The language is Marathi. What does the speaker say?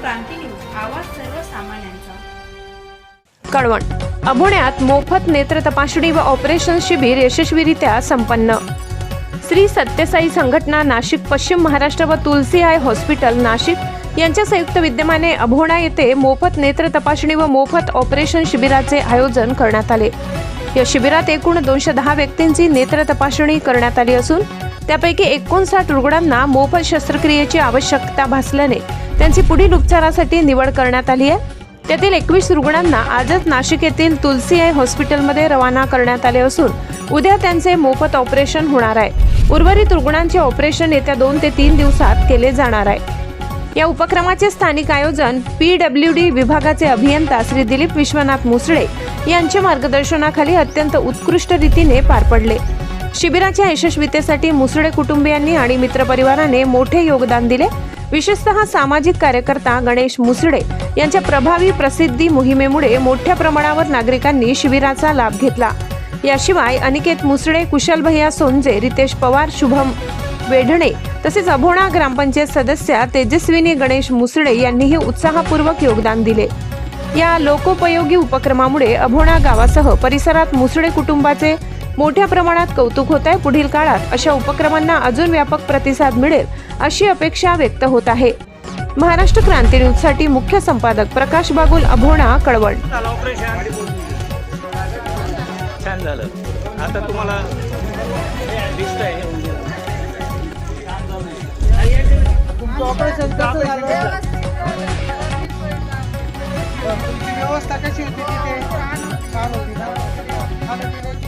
क्रांती न्यूज आवाज सर्वसामान्यांचा. कळवण. अभोण्यात मोफत नेत्र तपासणी व ऑपरेशन शिबिर यशस्वीरित्या संपन्न. श्री सत्यसाई संघटना नाशिक पश्चिम महाराष्ट्र व तुलसी आय हॉस्पिटल नाशिक. यांच्या संयुक्त विद्यमाने अभोणा येथे मोफत नेत्र तपासणी व मोफत ऑपरेशन शिबिराचे आयोजन करण्यात आले. या शिबिरात एकूण दोनशे दहा व्यक्तींची नेत्र तपासणी करण्यात आली असून त्यापैकी एकोणसाठ रुग्णांना मोफत शस्त्रक्रियेची आवश्यकता भासल्याने त्यांची पुढील उपचारासाठी निवड करण्यात आली आहे. त्यातील एकवीस रुग्णांना आजच नाशिक येथील तुलसी आय हॉस्पिटलमध्ये रवाना करण्यात आले असून उद्या त्यांचे मोफत ऑपरेशन होणार आहे. उर्वरित रुग्णांचे ऑपरेशन येत्या दोन ते तीन दिवसात केले जाणार आहे. या उपक्रमाचे स्थानिक आयोजन पी डब्ल्यू डी विभागाचे अभियंता श्री दिलीप विश्वनाथ मुसळे यांच्या मार्गदर्शनाखाली अत्यंत उत्कृष्ट रीतीने पार पडले. शिबिराच्या यशस्वीतेसाठी मुसळे कुटुंबियांनी आणि मित्रपरिवाराने मोठे योगदान दिले. विशेषतः सामाजिक कार्यकर्ता गणेश मुसळे यांच्या प्रभावी प्रसिद्धी मोहिमेमुळे मोठ्या प्रमाणावर नागरिकांनी शिबिराचा लाभ घेतला. याशिवाय अनिकेत मुसळे कुशल भैया सोनजे रितेश पवार शुभम वेढणे तसेच अभोणा ग्रामपंचायत सदस्या तेजस्विनी गणेश मुसळे यांनीही उत्साहपूर्वक योगदान दिले. या लोकोपयोगी उपक्रमामुळे अभोणा गावासह परिसरात मुसळे कुटुंबाचे मोठ्या प्रमाणात कौतुक होत आहे पुढील काळात अशा उपक्रमांना अजून व्यापक प्रतिसाद मिळेल अशी अपेक्षा व्यक्त होत आहे. महाराष्ट्र क्रांती न्यूजसाठी मुख्य संपादक प्रकाश बागुल अभोणा कळवण. छान झालं. आता तुम्हाला व्यवस्था कशी होती तिथे? छान होती ना?